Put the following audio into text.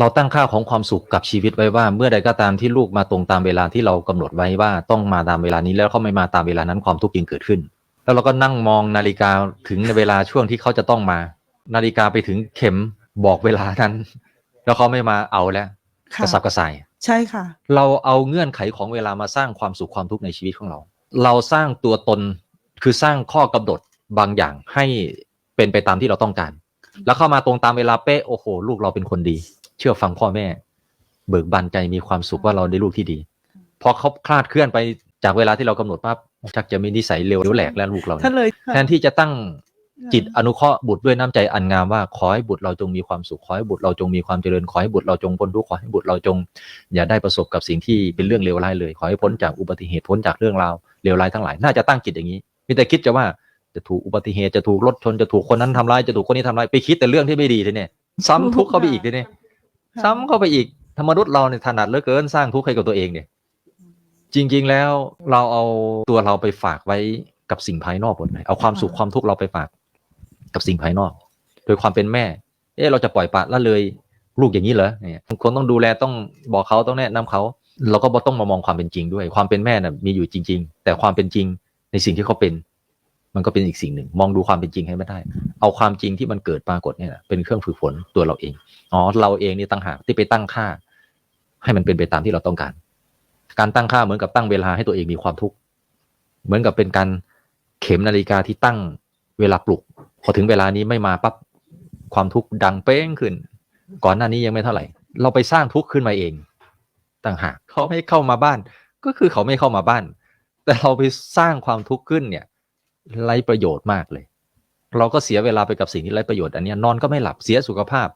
เราตั้งค่าของความสุขกับชีวิตไว้ว่า เมื่อใดก็ตามที่ลูกมาตรงตามเวลาที่เรากำหนดไว้ว่าต้องมาตามเวลานี้แล้วเขาไม่มาตามเวลานั้นความทุกข์จึงเกิดขึ้น แล้วเราก็นั่งมองนาฬิกาถึงในเวลาช่วงที่เขาจะต้องมา นาฬิกาไปถึงเข็มบอกเวลานั้น แล้วเขาไม่มาเอาแล้วกค่ะระสับกระส่ายใช่ค่ะ เราเอาเงื่อนไขของเวลามาสร้างความสุขความทุกข์ในชีวิตของเรา เราสร้างตัวตนคือสร้างข้อกำหนดบางอย่างให้เป็นไปตามที่เราต้องการ แล้วเข้ามาตรงตามเวลาเป๊ะโอ้โห ลูกเราเป็นคนดี เชื่อฟังพ่อแม่ เบิกบานใจมีความสุขว่าเราได้ลูกที่ดี พอเขาคลาดเคลื่อนไปจากเวลาที่เรากำหนดปั๊บชักจะมีนิสัยเร็วแหลกแล้วลูกเราท่านเลยแทนที่จะตั้งจิตอนุเคราะห์บุตรด้วยน้ำใจอันงามว่าขอให้บุตรเราจงมีความสุขขอให้บุตรเราจงมีความเจริญขอให้บุตรเราจงพ้นทุกข์ขอให้บุตรเราจง อย่าได้ประสบกับสิ่งที่เป็นเรื่องเลวร้ายเลย ขอให้พ้นจากอุบัติเหตุพ้นจากเรื่องราวเลวร้ายทั้งหลายน่าจะตั้งจิตอย่างนี้มีแต่คิดจะว่าจะถูกอุบัติเหตุจะถูกรถชนจะถูกคนนั้นทำร้ายจะถูกคนนี้ทำร้ายไปคิดแต่เรื่องที่ไม่ดีทีเนี่ยซ้ำทุกข์เข้าไปอีกทีเนี่ย ซ้ำเข้าไปอีกธรรมนุษย์เราเนี่ยถนัดเหลือเกินสร้างทุกข์ให้กับตัวเองเนี่ยจริง ๆ แล้วเราเอาตัวเราไปฝากไว้กับสิ่งภายนอกหมดเลยเอาความสุขความทุกข์เราไปฝากกับสิ่งภายนอก โดยความเป็นแม่ เอ๊ะเราจะปล่อยปละละเลยลูกอย่างนี้เหรอเนี่ยคนต้องดูแลต้องบอกเขาต้องแนะนำเขาเราก็บ่ต้องมามองความเป็นจริงด้วย ความเป็นแม่น่ะมีอยู่จริง ๆ แต่ความเป็นจริงในสิ่งที่เขาเป็น มันก็เป็นอีกสิ่งหนึ่ง มองดูความเป็นจริงให้ไม่ได้ เอาความจริงที่มันเกิดปรากฏเนี่ยเป็นเครื่องฝึกฝนตัวเราเองอ๋อเราเองนี่ตั้งหากที่ไปตั้งค่า ให้มันเป็นไปตามที่เราต้องการ การตั้งค่าเหมือนกับตั้งเวลาให้ตัวเองมีความทุกข์เหมือนกับเป็นการเข็มนาฬิกาที่ตั้งเวลาปลุก พอถึงเวลานี้ไม่มาปั๊บความทุกข์ดังเป้งขึ้น ก่อนหน้านี้ยังไม่เท่าไหร่ เราไปสร้างทุกข์ขึ้นมาเอง ต่างหากเขาไม่เข้ามาบ้าน ก็คือเขาไม่เข้ามาบ้าน แต่เราไปสร้างความทุกข์ขึ้นเนี่ย ไรประโยชน์มากเลย เราก็เสียเวลาไปกับสิ่งที่ไร้ประโยชน์อันนี้นอนก็ไม่หลับเสียสุขภาพ